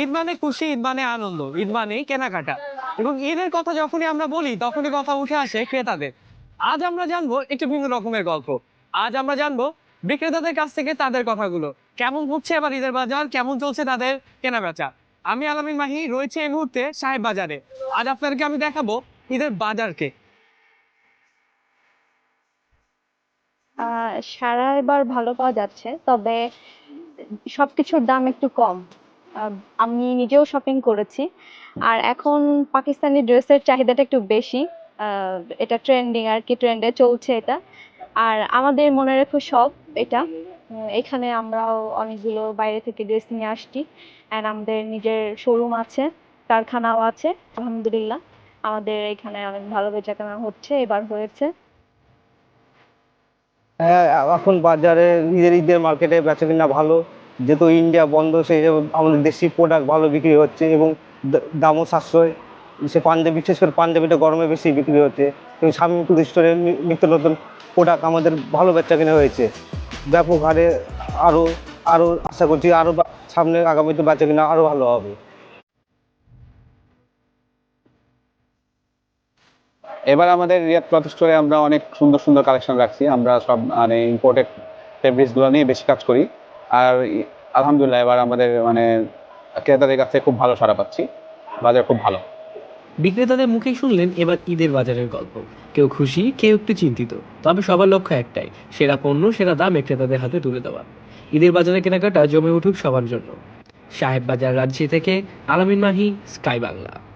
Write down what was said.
ঈদ মানে খুশি, ঈদ মানে আনন্দ, ঈদ মানে কেনাকাটা। এবং ঈদের কথা যখনই আমরা বলি, তখনই কথা উঠে আসে ক্রেতাদের। আজ আমরা জানব একটু ভিন্ন রকমের গল্প। আজ আমরা জানব বিক্রেতাদের কাছ থেকে তাদের কথাগুলো। কেমন হচ্ছে এবার ঈদের বাজার? কেমন চলছে তাদের কেনা বেচা আমি আলামিন মাহি, রয়েছে এই মুহূর্তে সাহেব বাজারে। আজ আপনাদেরকে আমি দেখাবো ঈদের বাজারকে। সারা এবার ভালো পাওয়া যাচ্ছে, তবে সবকিছুর দাম একটু কম। আমি নিজেও শপিং করেছি। আর এখন পাকিস্তানি ড্রেসের চাহিদাটা একটু বেশি। এটা ট্রেন্ডিং আর কি ট্রেন্ডে চলছে এটা। আর আমাদের মনে রেখো সব এটা এখানে আমরাও অনেকগুলো বাইরে থেকে ড্রেস নিয়ে আসছি। অ্যান্ড আমাদের নিজের শোরুম আছে, কারখানাও আছে, আলহামদুলিল্লাহ। আমাদের এখানে অনেক ভালো বেচাকেনা হচ্ছে, এবার হয়েছে। হ্যাঁ এখন বাজারে ঈদের ঈদের মার্কেটে বেচা কিনা ভালো। যেহেতু ইন্ডিয়া বন্ধ সেই আমাদের দেশি প্রোডাক্ট ভালো বিক্রি হচ্ছে এবং দামও সাশ্রয়। সে পাঞ্জাবি, বিশেষ করে পাঞ্জাবিটা গরমে বেশি বিক্রি হচ্ছে। এবং স্বামী টুর স্টোরে নিত্য নতুন প্রোডাক্ট আমাদের ভালো বেচা কিনা হয়েছে। ব্যাপক হারে আরও আরও আশা করছি আরও সামনে আগামীতে বেচা কিনা আরও ভালো হবে। এবার আমাদের রিয়াদ ক্লথ স্টোরে আমরা অনেক সুন্দর সুন্দর কালেকশন রাখছি। আমরা সব মানে ইম্পোর্টেড ফেব্রিক্সগুলো নিয়ে বেশি কাজ করি। আর আলহামদুলিল্লাহ, এবার আমাদের মানে ক্রেতাদের কাছে খুব ভালো সাড়া পাচ্ছি। বাজার খুব ভালো। বিক্রেতাদের মুখেই শুনলেন এবার ঈদের বাজারের গল্প। কেউ খুশি, কেউ একটু চিন্তিত। তবে সবার লক্ষ্য একটাই, সেরা পণ্য, সেরা দামে ক্রেতাদের হাতে তুলে দেওয়া। ঈদের বাজারে কেনাকাটা জমে উঠুক সবার জন্য। সাহেব বাজার রাজ্যে থেকে আলামিন মাহি, স্কাই বাংলা।